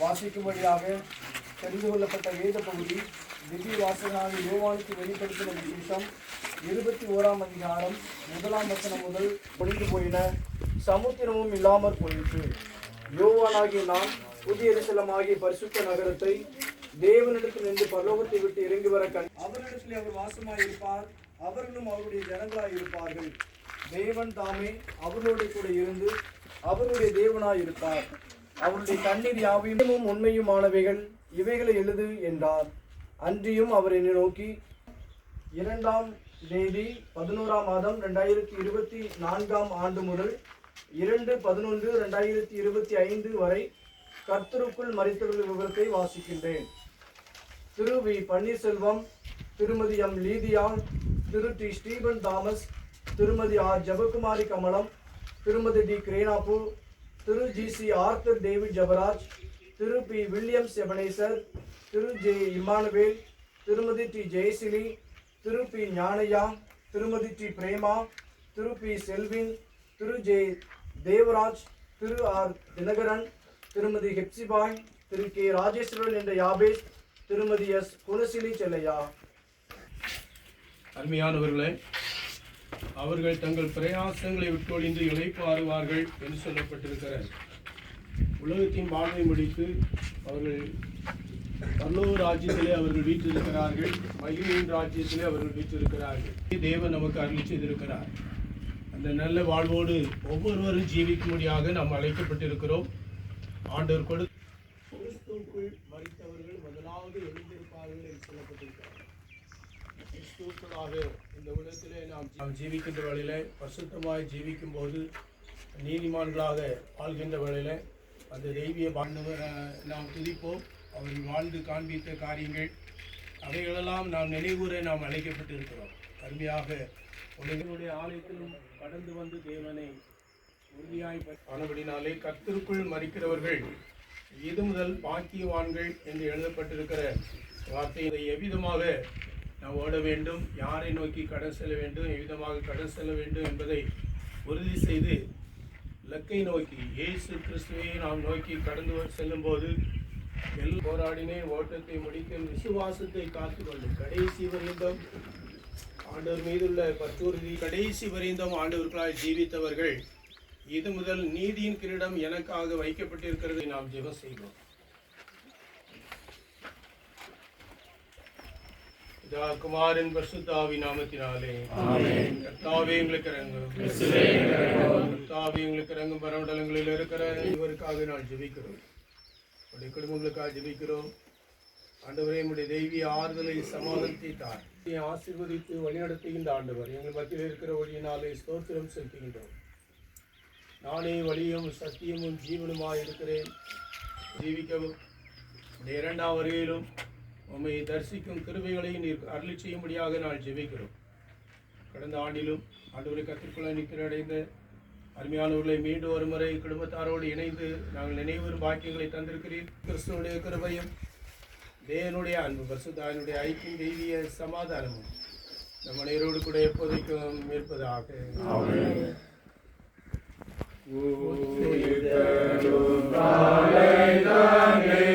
வாசிக்கும்படியாக தெரிந்து கொள்ளப்பட்ட வேத பகுதி திவ்ய வாசகனான யோவானுக்கு வெளிப்படுத்தின விசேஷம் இருபத்தி ஓராம் அதிகாரம் முதலாம் வசனம் முதல் முடிந்து போயின. சமுத்திரமும் இல்லாமற் போயிற்று. யோவானாகிய நான் புதிய எருசலமாகிய பரிசுத்த நகரத்தை தேவனிடத்தில் நின்று பரலோகத்தை விட்டு இறங்கி வர கண் அவரிடத்தில் அவர் வாசமாய் இருப்பார் அவர்களும் அவருடைய ஜனங்களாய் இருப்பார்கள். தேவன் தாமே அவர்களோடு கூட இருந்து அவருடைய தேவனாய் இருப்பார் அவருடைய தண்ணீர் யாவையும் உண்மையுமானவைகள். இவைகளை எழுது என்றார். அன்றியும் அவர் என்னை நோக்கி இரண்டாம் தேதி பதினோராம் மாதம் ரெண்டாயிரத்தி இருபத்தி நான்காம் ஆண்டு முதல் இரண்டு பதினொன்று ரெண்டாயிரத்தி இருபத்தி ஐந்து வரை கர்த்தருக்குள் மறைத்தவர்கள் விவரத்தை வாசிக்கின்றேன். திரு வி. பன்னீர்செல்வம் திருமதி எம். லீதியா திரு. டி. ஸ்டீபன் தாமஸ் திருமதி ஆர். ஜெபகுமாரி கமலம் திருமதி டி. கிரேனாபூர் திரு G C Arthur David Jabaraj திரு பி வில்லியம்ஸ் எபனேசர் திரு ஜே இமானுவேல் திருமதி டி ஜெயசிலி திரு பி ஞானையா திருமதி டி பிரேமா திரு பி செல்வின் திரு ஜே தேவராஜ் திரு ஆர் தினகரன் திருமதி ஹெப்சிபாய் திரு கே ராஜேஸ்வரன் என்ற யாபேஷ் திருமதி எஸ் குலசிலி செல்லையா. அருமையானவர்களே அவர்கள் தங்கள் பிரயாசங்களை விட்டொழிந்து இளைப்பாறுவார்கள் என்று சொல்லப்பட்டிருக்கிறார் உலகத்தின் வாழ்வை முடித்து அவர்கள் பல்லோ ராஜ்யத்திலே அவர்கள் வீற்றிருக்கிறார்கள் மகிழின் ராஜ்யத்திலே அவர்கள் வீற்றிருக்கிறார்கள். தேவன் நமக்கு அருள் செய்திருக்கிறார். அந்த நல்ல வாழ்வோடு ஒவ்வொருவரும் ஜீவிக்கும்படியாக நாம் அழைக்கப்பட்டிருக்கிறோம். ஆண்டவர் கொடு கிறிஸ்துவுக்குள் மறித்தவர்கள் முதலாவது எழுந்திருப்பார்கள் என்று சொல்லப்பட்டிருக்கிறார் கிறிஸ்துக்களாக இந்த உலகத்திலே நாம் நாம் ஜீவிக்கின்ற வேளையிலே பரிசுத்தமாய் ஜீவிக்கும் போது நீதிமான்களாக வாழ்கின்ற வேளையில் அந்த தெய்வீக பாண்டவர் நாம் துதிப்போம். அவர்கள் வாழ்ந்து காண்பித்த காரியங்கள் அவைகளெல்லாம் நாம் நினைவுற நாம் அழைக்கப்பட்டிருக்கிறோம். கருமையாக உலகினுடைய ஆலயத்திலும் கடந்து வந்து தேவனை உறுதியாய் ஆனபடினாலே கத்திற்குள் மறிக்கிறவர்கள் இது முதல் பாக்கியவான்கள் என்று எழுதப்பட்டிருக்கிற வார்த்தையை எவ்விதமாக நாம் ஓட வேண்டும் யாரை நோக்கி கடன் செல்ல வேண்டும் எவ்விதமாக கடன் செல்ல வேண்டும் என்பதை உறுதி செய்து இலக்கை நோக்கி இயேசு கிறிஸ்துவை நாம் நோக்கி கடந்து செல்லும்போது எல் போராடினே ஓட்டத்தை முடிக்கும் விசுவாசத்தை காத்துக்கொள்ளும் கடைசி வரைந்தம் ஆண்டவர் மீதுள்ள பற்றுறுதி கடைசி வரைந்தம் ஆண்டவர்களால் ஜீவித்தவர்கள் இது முதல் நீதியின் கிரீடம் எனக்காக வைக்கப்பட்டிருக்கிறதை நாம் ஜெபம் செய்வோம். இதா குமாரன் பரிசுத்தாவி நாமத்தினாலே கர்த்தாவே எங்களுக்கு இறங்கும் கர்த்தாவே எங்களுக்கு இறங்கும் பரவடலங்களில் இருக்கிற இவருக்காக நான் ஜெபிக்கிறோம் உடைய குடும்பங்களுக்காக ஜெபிக்கிறோம் ஆண்டவரே உடைய தெய்வீக ஆறுதலை சமாதானத்தை தார் ஆசீர்வதித்து வழிநடத்துகின்ற ஆண்டவர் எங்கள் மத்தியில் இருக்கிற வழியினாலே ஸ்தோத்திரம் செலுத்துகின்றோம் நானே வழியும் சத்தியமும் ஜீவனுமாய் இருக்கிறேன் ஜீவிக்கவும் இரண்டாம் வருகையிலும் உம்மை தரிசிக்கும் கிருபைகளை நீர் அருளி செய்யும்படியாக நான் ஜெபிக்கிறோம். கடந்த ஆண்டிலும் ஆண்டவரை கத்திற்குள்ள நிற்கிற அடைந்த அருமையானவர்களை மீண்டும் ஒரு முறை குடும்பத்தாரோடு இணைந்து நாங்கள் நினைவரும் பாக்கியங்களை தந்திருக்கிறீர். கிறிஸ்துவனுடைய கிருபையும் தேவனுடைய அன்பு பரிசுத்தாவினுடைய ஐக்கியம் தெய்வீய சமாதானமும் நம்ம நேரோடு கூட எப்போதைக்கும் இருப்பதாக. ஓ காலை தானே